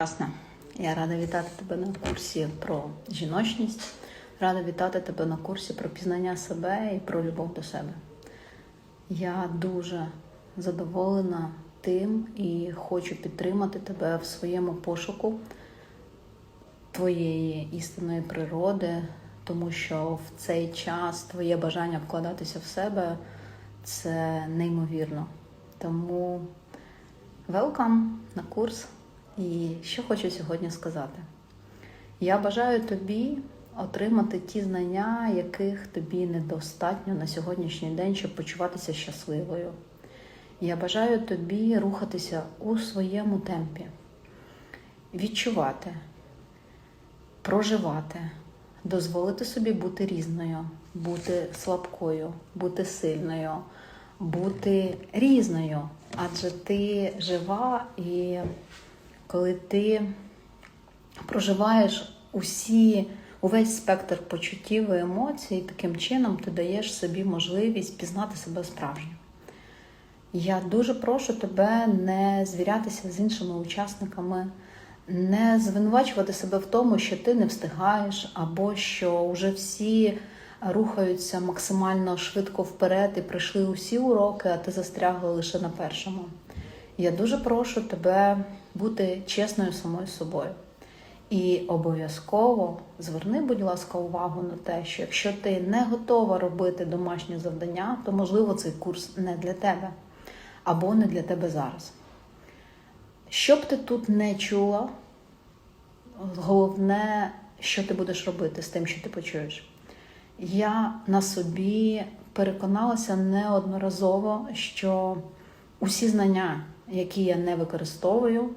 Прекрасна. Я рада вітати тебе на курсі про жіночність. Рада вітати тебе на курсі про пізнання себе і про любов до себе. Я дуже задоволена тим і хочу підтримати тебе в своєму пошуку твоєї істинної природи, тому що в цей час твоє бажання вкладатися в себе це неймовірно. Тому welcome на курс. І що хочу сьогодні сказати? Я бажаю тобі отримати ті знання, яких тобі недостатньо на сьогоднішній день, щоб почуватися щасливою. Я бажаю тобі рухатися у своєму темпі, відчувати, проживати, дозволити собі бути різною, бути слабкою, бути сильною, бути різною. Адже ти жива і коли ти проживаєш усі, увесь спектр почуттів і емоцій, таким чином ти даєш собі можливість пізнати себе справжньо. Я дуже прошу тебе не звірятися з іншими учасниками, не звинувачувати себе в тому, що ти не встигаєш, або що вже всі рухаються максимально швидко вперед і пройшли усі уроки, а ти застрягла лише на першому. Я дуже прошу тебе бути чесною самою собою. І обов'язково зверни, будь ласка, увагу на те, що якщо ти не готова робити домашні завдання, то можливо цей курс не для тебе або не для тебе зараз. Що б ти тут не чула, головне, що ти будеш робити з тим, що ти почуєш. Я на собі переконалася неодноразово, що усі знання, які я не використовую,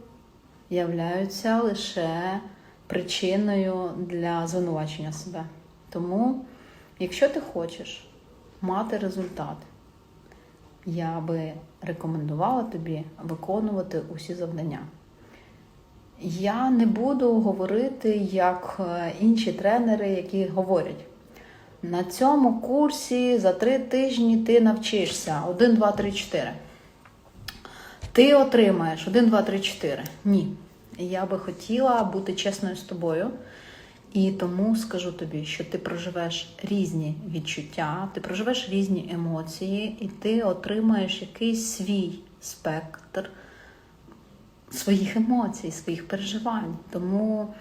являються лише причиною для звинувачення себе. Тому, якщо ти хочеш мати результат, я би рекомендувала тобі виконувати усі завдання. Я не буду говорити як е, інші тренери, які говорять. На цьому курсі за три тижні ти навчишся 1, 2, 3, 4. Ти отримаєш 1, 2, 3, 4. Ні. Я би хотіла бути чесною з тобою. І тому скажу тобі, що ти проживеш різні відчуття, ти проживеш різні емоції, і ти отримаєш якийсь свій спектр своїх емоцій, своїх переживань. Тому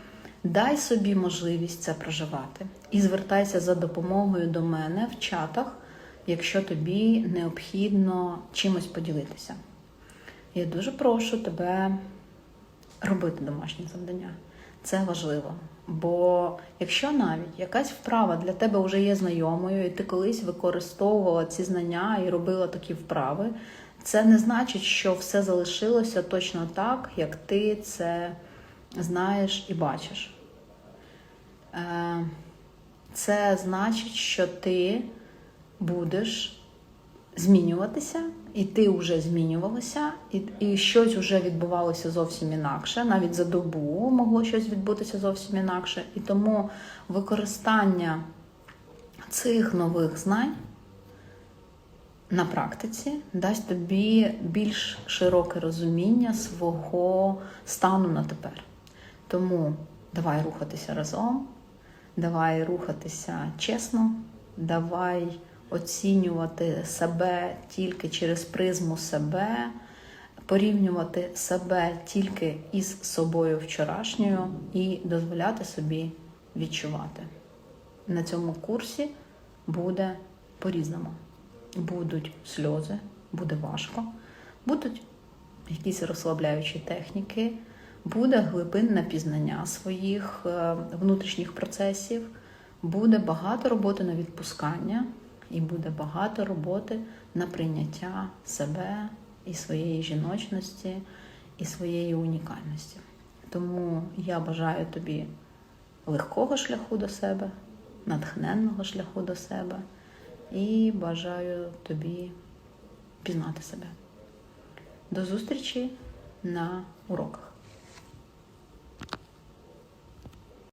дай собі можливість це проживати. І звертайся за допомогою до мене в чатах, якщо тобі необхідно чимось поділитися. Я дуже прошу тебе робити домашні завдання. Це важливо. Бо якщо навіть якась вправа для тебе вже є знайомою, і ти колись використовувала ці знання і робила такі вправи, це не значить, що все залишилося точно так, як ти це знаєш і бачиш. Е, це значить, що ти будеш змінюватися, і ти вже змінювалася, і, і щось вже відбувалося зовсім інакше. Навіть за добу могло щось відбутися зовсім інакше. І тому використання цих нових знань на практиці дасть тобі більш широке розуміння свого стану на тепер. Тому давай рухатися разом, давай рухатися чесно, давай оцінювати себе тільки через призму себе, порівнювати себе тільки із собою вчорашньою і дозволяти собі відчувати. На цьому курсі буде по-різному. Будуть сльози, буде важко, будуть якісь розслабляючі техніки, буде глибинне пізнання своїх е, внутрішніх процесів, буде багато роботи на відпускання і буде багато роботи на прийняття себе і своєї жіночності, і своєї унікальності. Тому я бажаю тобі легкого шляху до себе, натхненного шляху до себе і бажаю тобі пізнати себе. До зустрічі на уроках.